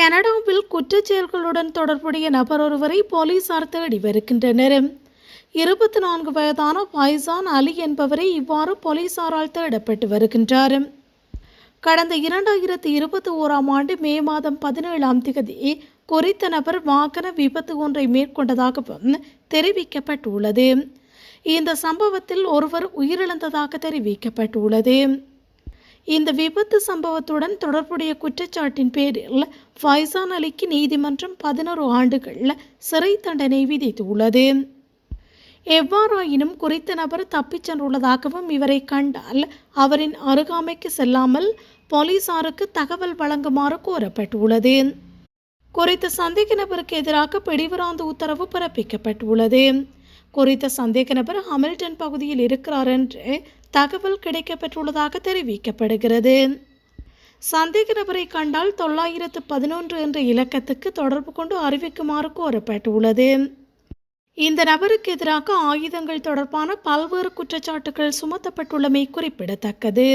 கனடாவில் குற்றச்செயல்களுடன் தொடர்புடைய நபர் ஒருவரை போலீசார் தேடி வருகின்றனர். இருபத்தி நான்கு வயதான ஃபைசான் அலி என்பவரை இவ்வாறு போலீசாரால் தேடப்பட்டு வருகின்றார். கடந்த இரண்டாயிரத்தி இருபத்தி ஓராம் ஆண்டு மே மாதம் பதினேழாம் தேதி குறித்த நபர் வாகன விபத்து ஒன்றை மேற்கொண்டதாகவும் தெரிவிக்கப்பட்டுள்ளது. இந்த சம்பவத்தில் ஒருவர் உயிரிழந்ததாக தெரிவிக்கப்பட்டுள்ளது. இந்த விபத்து சம்பவத்துடன் தொடர்புடைய குற்றச்சாட்டின் பேரில் ஃபைசான் அலிக்கு நீதிமன்றம் பதினோரு ஆண்டுகளில் சிறை தண்டனை விதித்துள்ளது. எவ்வாறாயினும் குறித்த நபர் தப்பிச் சென்றுள்ளதாகவும் இவரை கண்டால் அவரின் அருகாமைக்கு செல்லாமல் போலீசாருக்கு தகவல் வழங்குமாறு கோரப்பட்டுள்ளது. குறித்த சந்தேக நபருக்கு எதிராக பிடிவராந்து உத்தரவு பிறப்பிக்கப்பட்டுள்ளது. குறித்த சந்தேக நபர் ஹமில்டன் பகுதியில் இருக்கிறார் என்று தகவல் கிடைக்கப்பெற்றுள்ளதாக தெரிவிக்கப்படுகிறது. சந்தேக நபரை கண்டால் தொள்ளாயிரத்து பதினொன்று என்ற இலக்கத்துக்கு தொடர்பு கொண்டு அறிவிக்குமாறு கோரப்பட்டுள்ளது. இந்த நபருக்கு எதிராக ஆயுதங்கள் தொடர்பான பல்வேறு குற்றச்சாட்டுகள் சுமத்தப்பட்டுள்ளமை குறிப்பிடத்தக்கது.